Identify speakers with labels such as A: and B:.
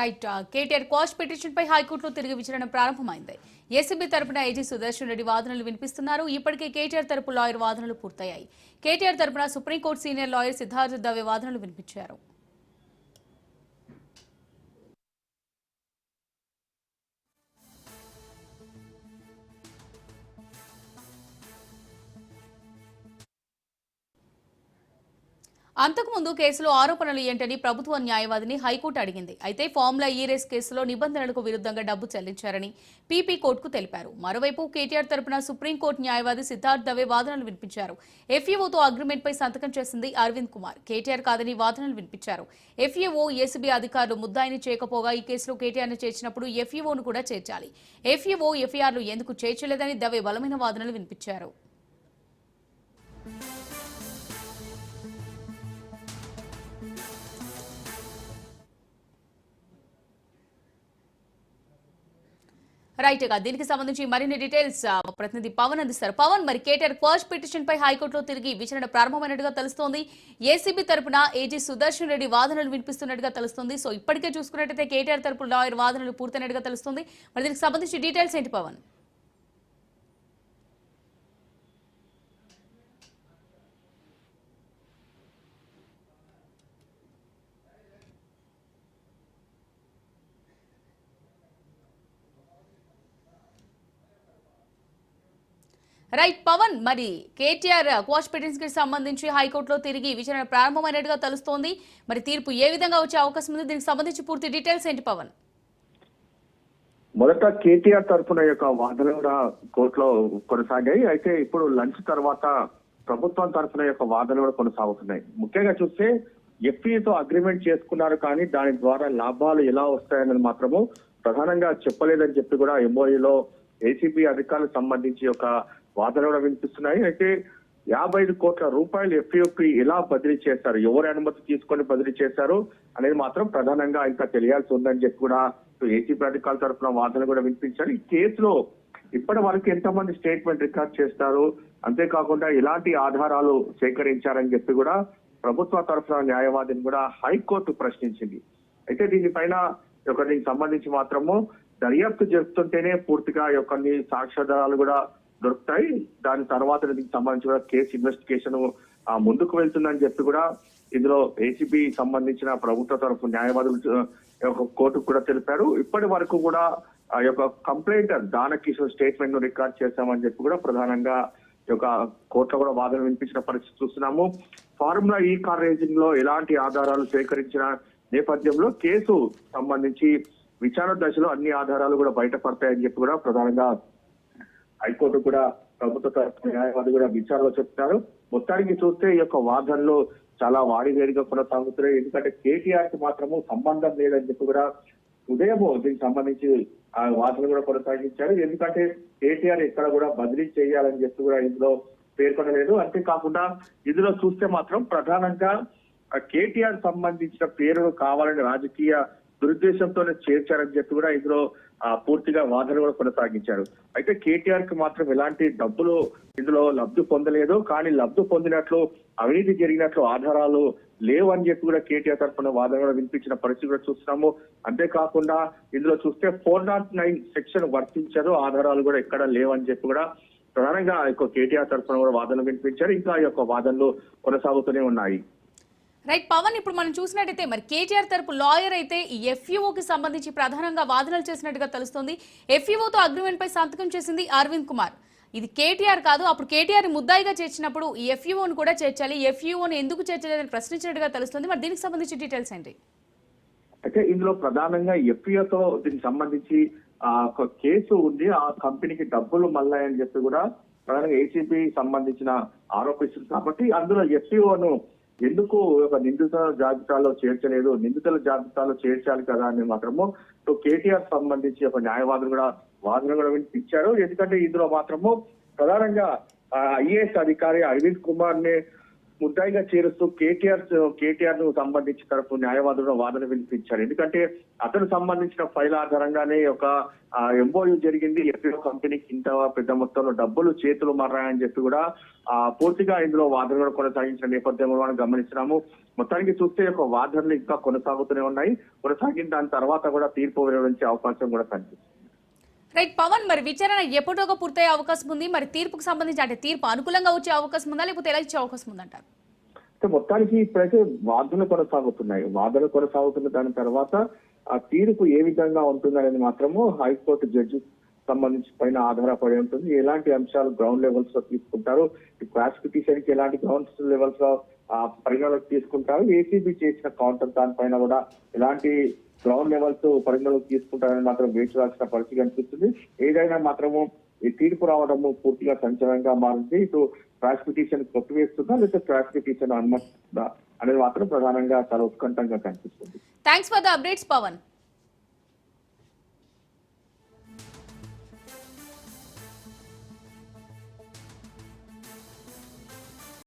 A: Right KTR quash petition పై హైకోర్టులో తిరిగి విచారణ ప్రారంభమైంది. ఏసీబీ తరపున ఏజీ సుదర్శన్ రెడ్డి వాదనలు వినిపిస్తున్నారు. ఇప్పటికే కేటీఆర్ తరపు లాయర్ వాదనలు పూర్తయ్యాయి. కేటీఆర్ తరపున supreme court senior lawyer Siddharth Dave వాదనలు వినిపించారు. అంతకుముందు కేసులో ఆరోపణలు ఏంటని ప్రభుత్వ న్యాయవాదిని హైకోర్టు అడిగింది. అయితే ఫార్ములా ఈ రేస్ కేసులో నిబంధనలకు విరుద్ధంగా డబ్బు చెల్లించారని పీపీ కోర్టుకు తెలిపారు. మరోవైపు కేటీఆర్ తరపున సుప్రీంకోర్టు న్యాయవాది సిద్ధార్థ్ దవే వాదనలు వినిపించారు. ఎఫ్ఏఓతో అగ్రిమెంట్పై సంతకం చేసింది అరవింద్ కుమార్. కేటీఆర్ కాదని వాదనలు వినిపించారు. ఎఫ్ఏఓ ఏసీబీ అధికారులు ముద్దాయిని చేయకపోగా ఈ కేసులో కేటీఆర్ని చేర్చినప్పుడు ఎఫ్ఈఓను కూడా చేర్చాలి. ఎఫ్ఏఓ ఎఫ్ఐఆర్లు ఎందుకు చేర్చలేదని దవే బలమైన వాదనలు వినిపించారు. రైట్గా దీనికి సంబంధించి మరిన్ని డీటెయిల్స్ ప్రతినిధి పవన్ అందిస్తారు. పవన్ మరి కేటీఆర్ క్వాష్ పిటిషన్ పై హైకోర్టులో తిరిగి విచారణ ప్రారంభమైనట్టుగా తెలుస్తోంది. ఏసీబీ తరపున ఏజీ సుదర్శన్ రెడ్డి వాదనలు వినిపిస్తున్నట్టుగా తెలుస్తుంది. సో ఇప్పటికే చూసుకున్నట్టయితే కేటీఆర్ తరపు లాయర్ వాదనలు పూర్తయినట్టుగా తెలుస్తుంది. మరి దీనికి సంబంధించి డీటెయిల్స్ ఏంటి పవన్? రైట్ పవన్. మరి కేటీఆర్ క్వాష్ పిటిషన్స్కి సంబంధించి హైకోర్టులో తిరిగి విచారణ ప్రారంభమైనట్టుగా తెలుస్తోంది. మరి తీర్పు ఏ విధంగా వచ్చే అవకాశం ఉంది? దీనికి సంబంధించి పూర్తి డీటెయిల్స్ ఏంటి పవన్?
B: మొదట కేటీఆర్ తరఫున యొక్క వాదనలు కూడా కోర్టులో కొనసాగాయి. అయితే ఇప్పుడు లంచ్ తర్వాత ప్రభుత్వం తరఫున యొక్క వాదనలు కూడా కొనసాగుతున్నాయి. ముఖ్యంగా చూస్తే ఎఫ్ఈతో అగ్రిమెంట్ చేసుకున్నారు కానీ దాని ద్వారా లాభాలు ఎలా వస్తాయన్నది మాత్రము ప్రధానంగా చెప్పలేదని చెప్పి కూడా ఎంఓఈలో ఏసీబీ అధికారులకు సంబంధించి ఒక వాదన కూడా వినిపిస్తున్నాయి. అయితే యాభై ఐదు కోట్ల రూపాయలు ఎఫ్ఈఓపి ఎలా బదిలీ చేశారు? ఎవరి అనుమతి తీసుకొని బదిలీ చేశారు అనేది మాత్రం ప్రధానంగా ఇంకా తెలియాల్సి ఉందని చెప్పి కూడా ఏసీపీ అధికారుల తరఫున వాదనలు కూడా వినిపించారు. ఈ కేసులో ఇప్పటి వరకు ఎంతమంది స్టేట్మెంట్ రికార్డ్ చేస్తారు? అంతేకాకుండా ఎలాంటి ఆధారాలు సేకరించారని చెప్పి కూడా ప్రభుత్వ తరఫున న్యాయవాదిని కూడా హైకోర్టు ప్రశ్నించింది. అయితే దీనిపైన ఒకరికి సంబంధించి మాత్రము దర్యాప్తు జరుపుతుంటేనే పూర్తిగా ఈ యొక్క సాక్ష్యాధారాలు కూడా దొరుకుతాయి. దాని తర్వాత దీనికి సంబంధించి కూడా కేసు ఇన్వెస్టిగేషన్ ముందుకు వెళ్తుందని చెప్పి కూడా ఇందులో ఏసీబీ సంబంధించిన ప్రభుత్వ తరఫు న్యాయవాదులు యొక్క కోర్టుకు కూడా తెలిపారు. ఇప్పటి వరకు కూడా ఆ యొక్క కంప్లైంట్ దానకిషోర్ స్టేట్మెంట్ను రికార్డ్ చేశామని చెప్పి కూడా ప్రధానంగా యొక్క కోర్టులో కూడా వాదన వినిపించిన పరిస్థితి చూస్తున్నాము. ఫార్ములా ఈ కార్ రేసింగ్లో ఎలాంటి ఆధారాలు సేకరించిన నేపథ్యంలో కేసు సంబంధించి విచారణ దశలో అన్ని ఆధారాలు కూడా బయటపడతాయని చెప్పి కూడా ప్రధానంగా హైకోర్టు కూడా ప్రభుత్వ తరఫు న్యాయవాది కూడా విచారణ చెప్తున్నారు మొత్తానికి చూస్తే ఈ యొక్క వాదనలు చాలా వాడివేడిగా కొనసాగుతున్నాయి. ఎందుకంటే కేటీఆర్కి మాత్రము సంబంధం లేదని చెప్పి కూడా ఉదయం దీనికి సంబంధించి ఆ వాదన కూడా కొనసాగించారు. ఎందుకంటే కేటీఆర్ ఇక్కడ కూడా బదిలీ చేయాలని చెప్పి కూడా ఇందులో పేర్కొనలేదు. అంతేకాకుండా ఇందులో చూస్తే మాత్రం ప్రధానంగా కేటీఆర్ సంబంధించిన పేరు కావాలని రాజకీయ దురుద్దేశంతోనే చేర్చారని చెప్పి కూడా ఇందులో పూర్తిగా వాదన కూడా కొనసాగించారు. అయితే కేటీఆర్కి మాత్రం ఎలాంటి డబ్బులు ఇందులో లబ్ధి పొందలేదు. కానీ లబ్ధి పొందినట్లు అవినీతి జరిగినట్లు ఆధారాలు లేవని చెప్పి కూడా కేటీఆర్ తరఫున వాదన కూడా వినిపించిన పరిస్థితి కూడా చూస్తున్నాము. అంతేకాకుండా ఇందులో చూస్తే ఫోర్ నాట్ నైన్ సెక్షన్ వర్తించదు. ఆధారాలు కూడా ఎక్కడ లేవని చెప్పి కూడా ప్రధానంగా యొక్క కేటీఆర్ తరఫున కూడా వాదనలు వినిపించారు. ఇంకా ఈ యొక్క వాదనలు కొనసాగుతూనే ఉన్నాయి.
A: రైట్ పవన్ ఇప్పుడు మనం చూసినట్టయితే మరి కేటీఆర్ తరపు లాయర్ అయితే ఈ ఎఫ్యూఓకి సంబంధించి ప్రధానంగా వాదనలు చేసినట్టుగా తెలుస్తోంది. ఎఫ్ఈఓతో అగ్రిమెంట్ పై సంతకం చేసింది అరవింద్ కుమార్. ఇది కేటీఆర్ కాదు అప్పుడు కేటీఆర్ ముద్దాయిగా చేర్చినప్పుడు ఈ ఎఫ్యూఓను కూడా చేర్చాలి. ఎఫ్యూఓను ఎందుకు చేర్చలేదని ప్రశ్నించినట్టుగా తెలుస్తుంది. మరి దీనికి సంబంధించి డీటెయిల్స్ ఏంటి?
B: అయితే ఇందులో ప్రధానంగా ఎఫ్ఈఓతో దీనికి సంబంధించి ఆ ఒక కేసు ఉంది. ఆ కంపెనీకి డబ్బులు మళ్ళాయని చెప్పి కూడా ప్రధానంగా ఏసీబీ సంబంధించిన ఆరోపిస్తుంది కాబట్టి అందులో ఎఫ్ఈఓను ఎందుకు ఒక నిందితుల జాబితాలో చేర్చలేదు? నిందితుల జాబితాలో చేర్చాలి కదా అని మాత్రము. సో కేటీఆర్ సంబంధించి ఒక న్యాయవాదులు కూడా వాదన కూడా వినిపించారు ఎందుకంటే ఇందులో మాత్రము ప్రధానంగా ఐఏఎస్ అధికారి అరవింద్ కుమార్ని ముద్దాయిగా చేరుస్తూ కేటీఆర్ కేటీఆర్ను సంబంధించి తరపు న్యాయవాదుడు వాదన వినిపించారు. ఎందుకంటే అతను సంబంధించిన ఫైల్ ఆధారంగానే ఒక ఎంఓయూ జరిగింది. ఎఫ్ఓ కంపెనీకి ఇంత పెద్ద మొత్తంలో డబ్బులు చేతులు మారాయని చెప్పి కూడా ఆ పూర్తిగా ఇందులో వాదన కూడా కొనసాగించిన నేపథ్యంలో మనం గమనిస్తున్నాము. మొత్తానికి చూస్తే ఒక వాదనలు ఇంకా కొనసాగుతూనే ఉన్నాయి. కొనసాగిన దాని తర్వాత కూడా తీర్పు వెలువరించే అవకాశం కూడా కనిపిస్తుంది.
A: రైట్ పవన్ మరి విచారణ ఎప్పటిలోగా పూర్తయ్యే అవకాశం ఉంది. మరి తీర్పుకు సంబంధించి అంటే తీర్పు అనుకూలంగా వచ్చే అవకాశం ఉందా? లేకపోతే ఎలా ఇచ్చే అవకాశం ఉందంటారు?
B: సో మొత్తానికి ఇప్పుడైతే వాదనలు కొనసాగుతున్నాయి. వాదనలు కొనసాగుతున్న దాని తర్వాత ఆ తీర్పు ఏ విధంగా ఉంటుందనేది మాత్రము హైకోర్టు జడ్జి సంబంధించి పైన ఆధారపడి ఉంటుంది. ఎలాంటి అంశాలు గ్రౌండ్ లెవెల్స్లో తీసుకుంటారు? ప్రాసిక్యూషన్కి ఎలాంటి గ్రౌండ్ లెవెల్స్లో ఆ, పరిగణలోకి తీసుకుంటారు? ఏసీబీ చేసిన కౌంటర్ దానిపైన కూడా ఎలాంటి గ్రౌండ్ లెవెల్స్ పరిగణలోకి తీసుకుంటారని మాత్రం వేచి రాసిన పరిస్థితి కనిపిస్తుంది. ఏదైనా మాత్రము ఈ తీర్పు రావడము పూర్తిగా సంచలనంగా మారింది. ఇటు క్రాష్ కొట్టివేస్తుందా లేకపోతే క్రాష్ అనుమతిస్తుందా అనేది మాత్రం ప్రధానంగా చాలా ఉత్కంఠంగా కనిపిస్తుంది.
A: Thanks for the updates Pavan